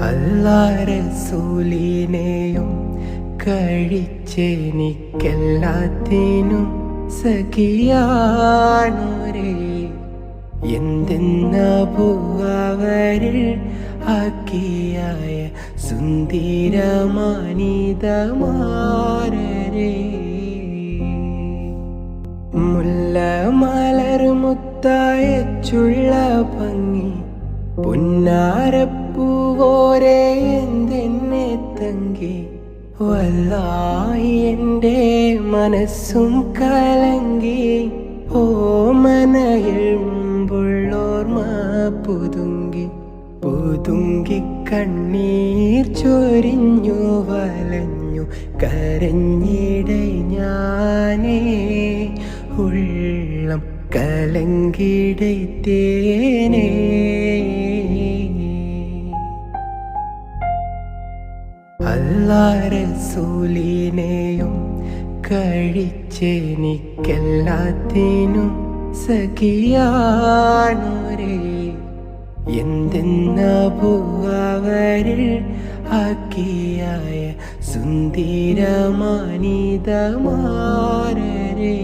അല്ലാറസൂലിനെയും കഴിച്ചെനിക്കെല്ലാത്തിനും സഖിയാണോരേ. എന്തെന്ന പൂവരിൽ ആക്കിയായ സുന്ദരമാനിതമാരേ മുല്ല മലർ മുത്തായ ചുള്ള ഭംഗി പുന്നാരപ്പൂവോരെ എന്തെന്നെ തങ്കി? വല്ലായി എന്റെ മനസ്സും കലങ്കി. ഓ മുമ്പുള്ളോർമ പുതുങ്കി. പുതുങ്കി കണ്ണീർ ചൊരിഞ്ഞു വലഞ്ഞു. കരഞ്ഞിട ഞാനേ. ഉള്ളം കലങ്കിടത്തേനേ അല്ലാറസൂലിനെയും കഴിച്ചെനിക്കെല്ലാത്തിനും സഖിയാണോരേ. എന്തെന്ന പൂവരിൽ ആക്കിയായ സുന്ദരമാനിതമാരേ